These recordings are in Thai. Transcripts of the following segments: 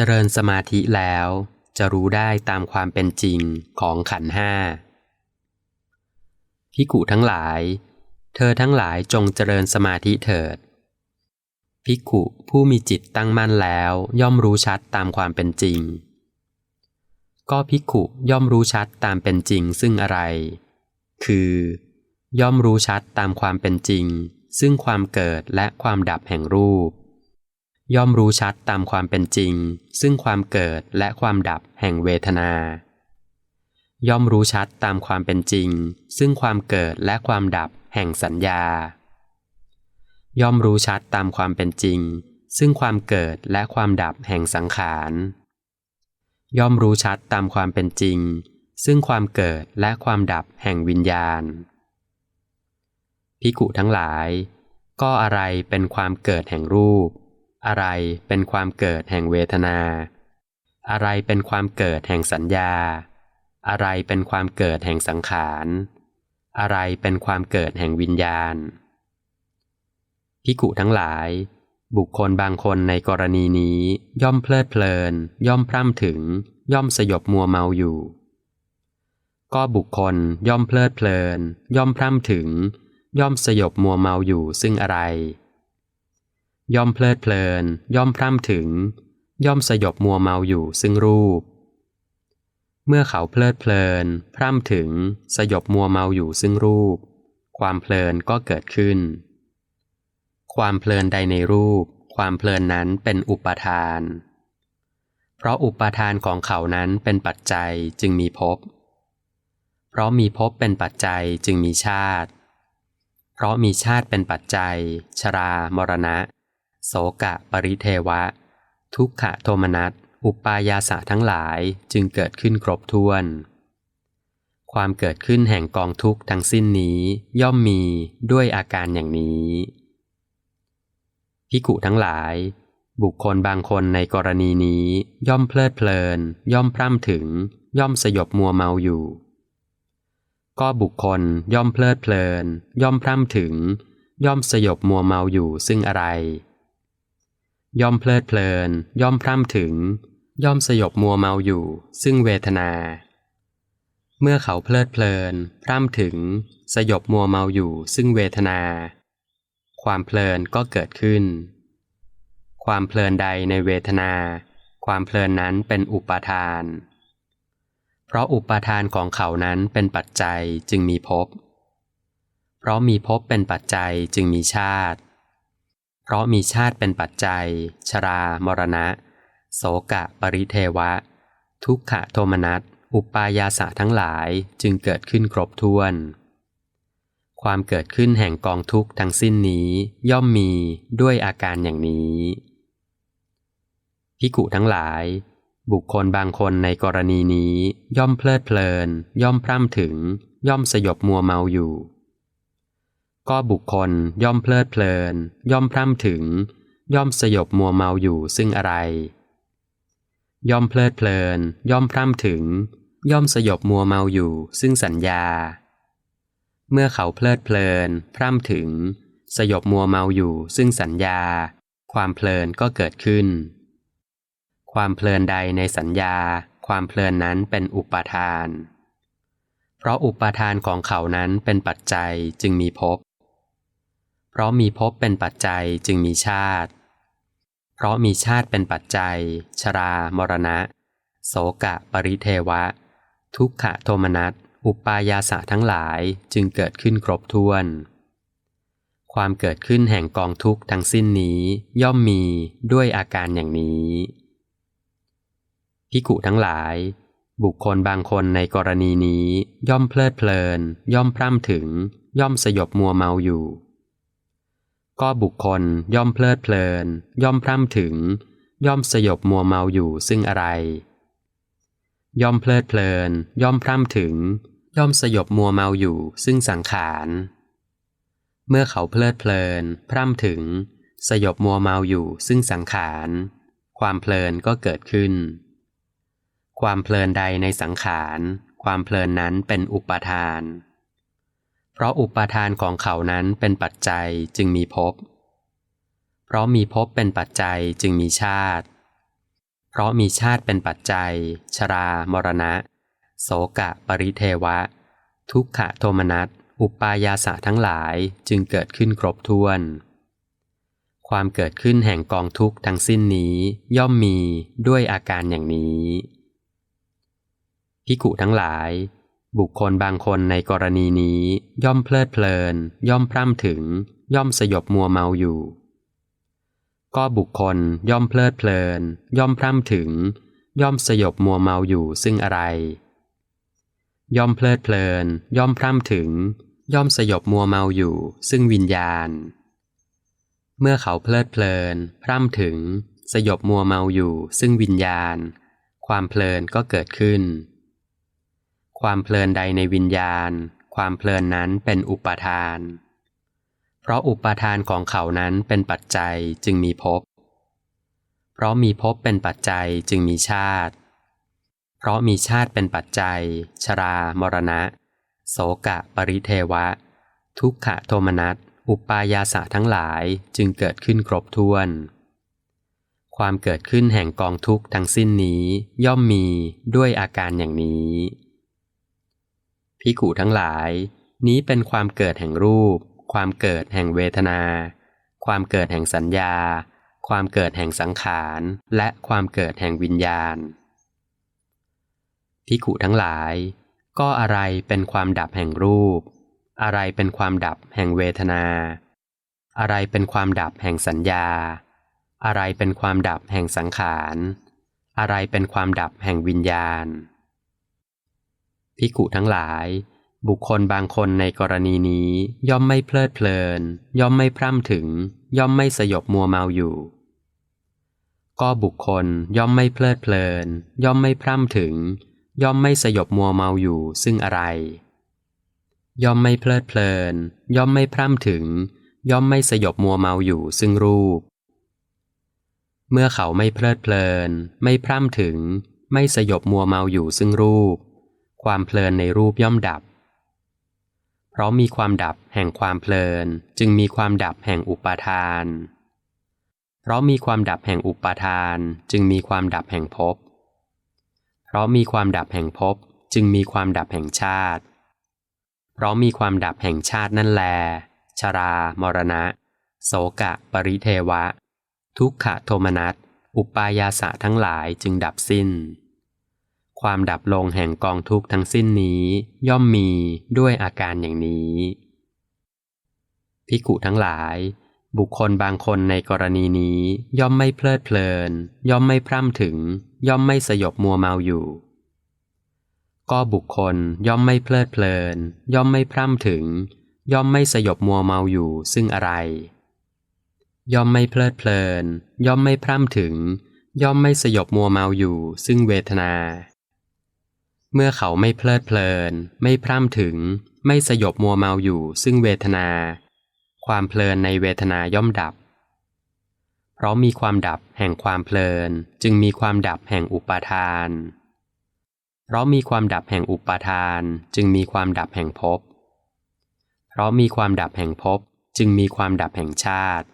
เจริญสมาธิแล้ว จะรู้ได้ตามความเป็นจริงของขันห้าพิกุทั้งหลาย เธอทั้งหลายจงเจริญสมาธิเถิดภิกุผู้มีจิตตั้งมั่นแล้วย่อมรู้ชัดตามความเป็นจริง ก็ภิกุย่อมรู้ชัดตามเป็นจริงซึ่งอะไร คือ ย่อมรู้ชัดตามความเป็นจริง ซึ่งความเกิดและความดับแห่งรูป ย่อมรู้ชัดตามความเป็นจริง ซึ่งความเกิดและความดับแห่งเวทนา ย่อมรู้ชัดตามความเป็นจริง ซึ่งความเกิดและความดับแห่งสัญญา ย่อมรู้ชัดตามความเป็นจริง ซึ่งความเกิดและความดับแห่งสังขาร ย่อมรู้ชัดตามความเป็นจริง ซึ่งความเกิดและความดับแห่งวิญญาณพิกุทั้งหลาย ก็อะไรเป็นความเกิดแห่งรูป อะไรเป็นความเกิดแห่งเวทนา อะไรเป็นความเกิดแห่งสัญญา อะไรเป็นความเกิดแห่งสังขาร อะไรเป็นความเกิดแห่งวิญญาณ พิกุทั้งหลาย บุคคลบางคนในกรณีนี้ย่อมเพลิดเพลิน ย่อมพร่ำถึง ย่อมสยบมัวเมาอยู่ ก็บุคคลย่อมเพลิดเพลิน ย่อมพร่ำถึง ย่อมสยบมัวเมาอยู่ซึ่งอะไร ย่อมเพลิดเพลิน ย่อมพร่ำถึง ย่อมสยบมัวเมาอยู่ซึ่งรูป เมื่อเขาเพลิดเพลิน พร่ำถึง สยบมัวเมาอยู่ซึ่งรูป ความเพลินก็เกิดขึ้น ความเพลินใดในรูป ความเพลินนั้นเป็นอุปทาน เพราะอุปทานของเขานั้นเป็นปัจจัยจึงมีภพ เพราะมีภพเป็นปัจจัยจึงมีชาติ เพราะมีชาติเป็นปัจจัย ชรามรณะ โสกะปริเทวะ ทุกขะโทมนัส อุปายาสะทั้งหลายจึงเกิดขึ้นครบถ้วน ความเกิดขึ้นแห่งกองทุกข์ทั้งสิ้นนี้ย่อมมีด้วยอาการอย่างนี้พิกุทั้งหลาย บุคคลบางคนในกรณีนี้ย่อมเพลิดเพลิน ย่อมพร่ำถึง ย่อมสยบมัวเมาอยู่ ก็บุคคลย่อมเพลิดเพลิน ย่อมพร่ำถึง ย่อมสยบมัวเมาอยู่ซึ่งอะไร ย่อมเพลิดเพลิน ย่อมพร่ำถึง ย่อมสยบมัวเมาอยู่ ซึ่งเวทนา เมื่อเขาเพลิดเพลิน พร่ำถึง สยบมัวเมาอยู่ ซึ่งเวทนา ความเพลินก็เกิดขึ้น ความเพลินใดในเวทนา ความเพลินนั้นเป็นอุปาทาน เพราะอุปาทานของเขานั้นเป็นปัจจัยจึงมีภพเพราะมีภพเป็นปัจจัยจึงมีชาติ เพราะมีชาติเป็นปัจจัย ชรา มรณะ โสกะ ปริเทวะ ทุกขะโทมนัส อุปายาสะทั้งหลายจึงเกิดขึ้นครบถ้วน ความเกิดขึ้นแห่งกองทุกข์ทั้งสิ้นนี้ย่อมมีด้วยอาการอย่างนี้พิกุทั้งหลาย บุคคลบางคนในกรณีนี้ย่อมเพลิดเพลิน ย่อมพร่ำถึง ย่อมสยบมัวเมาอยู่ ก็บุคคลย่อมเพลิดเพลิน ย่อมพร่ำถึง ย่อมสยบมัวเมาอยู่ซึ่งอะไร ย่อมเพลิดเพลิน ย่อมพร่ำถึง ย่อมสยบมัวเมาอยู่ซึ่งสัญญา เมื่อเขาเพลิดเพลิน พร่ำถึง สยบมัวเมาอยู่ซึ่งสัญญา ความเพลินก็เกิดขึ้น ความเพลินใดในสัญญา ความเพลินนั้นเป็นอุปาทานเพราะอุปาทานของเขานั้นเป็นปัจจัยจึงมีภพเพ ราะมีภพเป็นปัจจัยจึงมีชาติ เพราะมีชาติเป็นปัจจัย ชรา มรณะ โสกะ ปริเทวะ ทุกขะโทมนัส อุปายาสะทั้งหลายจึงเกิดขึ้นครบถ้วน ความเกิดขึ้นแห่งกองทุกข์ทั้งสิ้นนี้ย่อมมีด้วยอาการอย่างนี้ พิกุทั้งหลาย บุคคลบางคนในกรณีนี้ย่อมเพลิดเพลิน ย่อมพร่ำถึง ย่อมสยบมัวเมาอยู่ ก็บุคคลย่อมเพลิดเพลิน ย่อมพร่ำถึง ย่อมสยบมัวเมาอยู่ซึ่งอะไร ย่อมเพลิดเพลิน ย่อมพร่ำถึง ย่อมสยบมัวเมาอยู่ซึ่งสังขารเมื่อเขาเพลิดเพลิน พร่ำถึง สยบมัวเมาอยู่ซึ่งสังขารความเพลินก็เกิดขึ้น ความเพลินใดในสังขาร ความเพลินนั้นเป็นอุปาทาน เพราะอุปาทานของเขานั้นเป็นปัจจัยจึงมีภพ เพราะมีภพเป็นปัจจัยจึงมีชาติ เพราะมีชาติเป็นปัจจัย ชรา มรณะ โสกะ ปริเทวะ ทุกขะโทมนัส อุปายาสะทั้งหลายจึงเกิดขึ้นครบถ้วน ความเกิดขึ้นแห่งกองทุกข์ทั้งสิ้นนี้ย่อมมีด้วยอาการอย่างนี้พิกุทั้งหลาย บุคคลบางคนในกรณีนี้ ย่อมเพลิดเพลิน ย่อมพร่ำถึง ย่อมสยบมัวเมาอยู่ ก็บุคคลย่อมเพลิดเพลิน ย่อมพร่ำถึง ย่อมสยบมัวเมาอยู่ซึ่งอะไร ย่อมเพลิดเพลิน ย่อมพร่ำถึง ย่อมสยบมัวเมาอยู่ ซึ่งวิญญาณ เมื่อเขาเพลิดเพลิน พร่ำถึง สยบมัวเมาอยู่ ซึ่งวิญญาณ ความเพลินก็เกิดขึ้น ความเพลินใดในวิญญาณ ความเพลินนั้นเป็นอุปาทาน เพราะอุปาทานของเขานั้นเป็นปัจจัยจึงมีภพ เพราะมีภพเป็นปัจจัยจึงมีชาติ เพราะมีชาติเป็นปัจจัย ชรา มรณะ โสกะ ปริเทวะ ทุกขะโทมนัส อุปายาสะทั้งหลายจึงเกิดขึ้นครบถ้วน ความเกิดขึ้นแห่งกองทุกข์ทั้งสิ้นนี้ย่อมมีด้วยอาการอย่างนี้ พิกูทั้งหลาย นี้เป็นความเกิดแห่งรูป ความเกิดแห่งเวทนา ความเกิดแห่งสัญญา ความเกิดแห่งสังขาร และความเกิดแห่งวิญญาณพิกุทั้งหลาย ก็อะไรเป็นความดับแห่งรูป อะไรเป็นความดับแห่งเวทนา อะไรเป็นความดับแห่งสัญญา อะไรเป็นความดับแห่งสังขาร อะไรเป็นความดับแห่งวิญญาณ ภิกขุทั้งหลาย บุคคลบางคนในกรณีนี้ ย่อมไม่เพลิดเพลิน ย่อมไม่พร่ำถึง ย่อมไม่สยบมัวเมาอยู่ ก็บุคคลย่อมไม่เพลิดเพลิน ย่อมไม่พร่ำถึง ย่อมไม่สยบมัวเมาอยู่ซึ่งอะไร ย่อมไม่เพลิดเพลิน ย่อมไม่พร่ำถึง ย่อมไม่สยบมัวเมาอยู่ซึ่งรูปเมื่อเขาไม่เพลิดเพลิน ไม่พร่ำถึง ไม่สยบมัวเมาอยู่ซึ่งรูป ความเพลินในรูปย่อมดับ เพราะมีความดับแห่งความเพลิน จึงมีความดับแห่งอุปาทาน เพราะมีความดับแห่งอุปาทาน จึงมีความดับแห่งภพ เพราะมีความดับแห่งภพจึงมีความดับแห่งชาติ เพราะมีความดับแห่งชาตินั่นแล ชรา มรณะ โสกะ ปริเทวะ ทุกขโทมนัส อุปายาสะทั้งหลายจึงดับสิ้น ความดับลงแห่งกองทุกข์ทั้งสิ้นนี้ย่อมมีด้วยอาการอย่างนี้ พิกุทั้งหลาย บุคคลบางคนในกรณีนี้ย่อมไม่เพลิดเพลิน ย่อมไม่พร่ำถึง ย่อมไม่สยบมัวเมาอยู่ ก็บุคคลย่อมไม่เพลิดเพลิน ย่อมไม่พร่ำถึง ย่อมไม่สยบมัวเมาอยู่ซึ่งอะไร ย่อมไม่เพลิดเพลิน ย่อมไม่พร่ำถึงย่อมไม่สยบมัวเมาอยู่ซึ่งเวทนา เมื่อเขาไม่เพลิดเพลิน ไม่พร่ำถึง ไม่สยบมัวเมาอยู่ซึ่งเวทนา ความเพลินในเวทนาย่อมดับ เพราะมีความดับแห่งความเพลิน จึงมีความดับแห่งอุปาทาน เพราะมีความดับแห่งอุปาทาน จึงมีความดับแห่งภพ เพราะมีความดับแห่งภพจึงมีความดับแห่งชาติ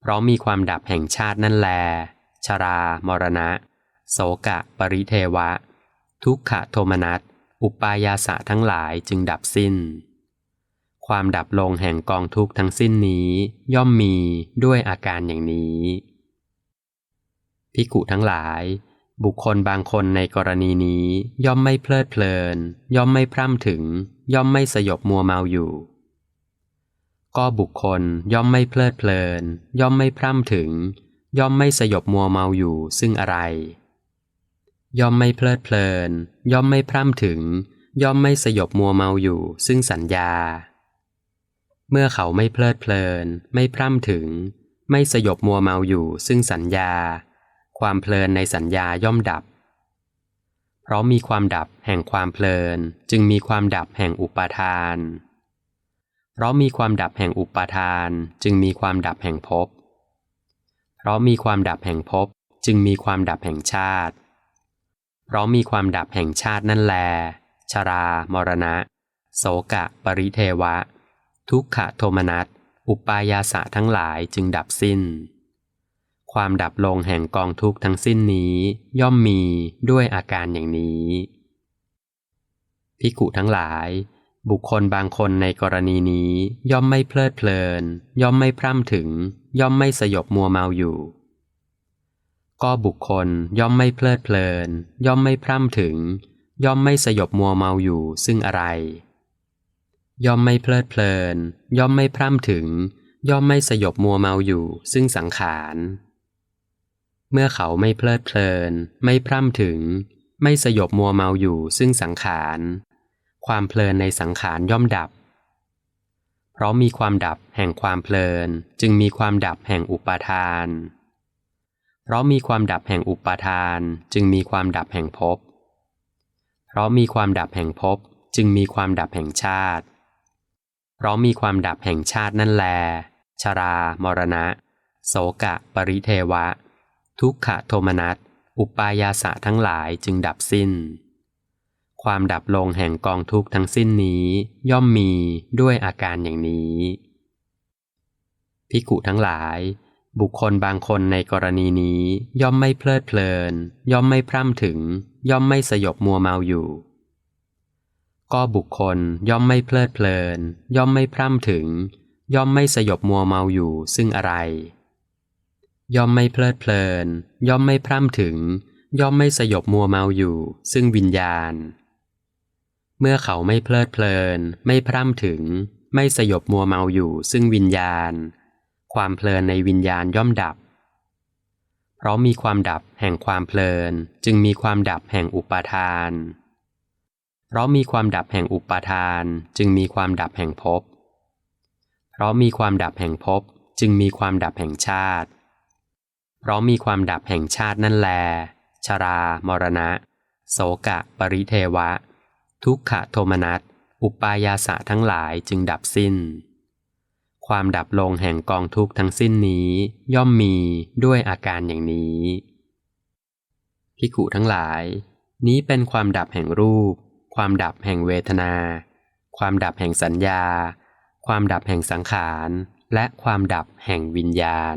เพราะมีความดับแห่งชาตินั่นแล ชรา มรณะ โสกะ ปริเทวะ ทุกขโทมนัส อุปายาสะทั้งหลายจึงดับสิ้น ความดับลงแห่งกองทุกข์ทั้งสิ้นนี้ ย่อมมีด้วยอาการอย่างนี้ พิกุทั้งหลาย บุคคลบางคนในกรณีนี้ย่อมไม่เพลิดเพลิน ย่อมไม่พร่ำถึง ย่อมไม่สยบมัวเมาอยู่ ก็บุคคลย่อมไม่เพลิดเพลิน ย่อมไม่พร่ำถึง ย่อมไม่สยบมัวเมาอยู่ซึ่งอะไร ย่อมไม่เพลิดเพลิน ย่อมไม่พร่ำถึง ย่อมไม่สยบมัวเมาอยู่ ซึ่งสัญญา เมื่อเขาไม่เพลิดเพลิน ไม่พร่ำถึง ไม่สยบมัวเมาอยู่ ซึ่งสัญญา ความเพลินในสัญญาย่อมดับ เพราะมีความดับแห่งความเพลิน จึงมีความดับแห่งอุปาทาน เพราะมีความดับแห่งอุปาทาน จึงมีความดับแห่งภพเพราะมีความดับแห่งภพจึงมีความดับแห่งชาติ เพราะมีความดับแห่งชาตินั่นแล ชรา มรณะ โสกะ ปริเทวะ ทุกขะโทมนัส อุปายาสะทั้งหลายจึงดับสิ้น ความดับลงแห่งกองทุกทั้งสิ้นนี้ ย่อมมีด้วยอาการอย่างนี้ภิกุทั้งหลาย บุคคลบางคนในกรณีนี้ย่อมไม่เพลิดเพลิน ย่อมไม่พร่ำถึง ย่อมไม่สยบมัวเมาอยู่ ก็บุคคลย่อมไม่เพลิดเพลิน ย่อมไม่พร่ำถึง ย่อมไม่สยบมัวเมาอยู่ซึ่งอะไร ย่อมไม่เพลิดเพลิน ย่อมไม่พร่ำถึง ย่อมไม่สยบมัวเมาอยู่ซึ่งสังขารเมื่อเขาไม่เพลิดเพลิน ไม่พร่ำถึง ไม่สยบมัวเมาอยู่ซึ่งสังขารความเพลินในสังขารย่อมดับ เพราะมีความดับแห่งความเพลิน จึงมีความดับแห่งอุปาทาน เพราะมีความดับแห่งอุปาทานจึงมีความดับแห่งภพ เพราะมีความดับแห่งภพจึงมีความดับแห่งชาติ เพราะมีความดับแห่งชาตินั่นแล ชรา มรณะ โสกะ ปริเทวะ ทุกขโทมนัส อุปายาสะทั้งหลายจึงดับสิ้น ความดับลงแห่งกองทุกทั้งสิ้นนี้ย่อมมีด้วยอาการอย่างนี้ภิกุทั้งหลาย บุคคลบางคนในกรณีนี้ ย่อมไม่เพลิดเพลิน ย่อมไม่พร่ำถึง ย่อมไม่สยบมัวเมาอยู่ ก็บุคคลย่อมไม่เพลิดเพลิน ย่อมไม่พร่ำถึง ย่อมไม่สยบมัวเมาอยู่ซึ่งอะไร ย่อมไม่เพลิดเพลิน ย่อมไม่พร่ำถึง ย่อมไม่สยบมัวเมาอยู่ ซึ่งวิญญาณ เมื่อเขาไม่เพลิดเพลิน ไม่พร่ำถึง ไม่สยบมัวเมาอยู่ ซึ่งวิญญาณ ความเพลินในวิญญาณย่อมดับ เพราะมีความดับแห่งความเพลิน จึงมีความดับแห่งอุปาทาน เพราะมีความดับแห่งอุปาทาน จึงมีความดับแห่งภพ เพราะมีความดับแห่งภพจึงมีความดับแห่งชาติ เพราะมีความดับแห่งชาตินั่นแล ชรา มรณะ โสกะ ปริเทวะ ทุกขโทมนัส อุปายาสะทั้งหลายจึงดับสิ้น ความดับลงแห่งกองทุกข์ทั้งสิ้นนี้ ย่อมมีด้วยอาการอย่างนี้ พิกุทั้งหลาย นี้เป็นความดับแห่งรูป ความดับแห่งเวทนา ความดับแห่งสัญญา ความดับแห่งสังขาร และความดับแห่งวิญญาณ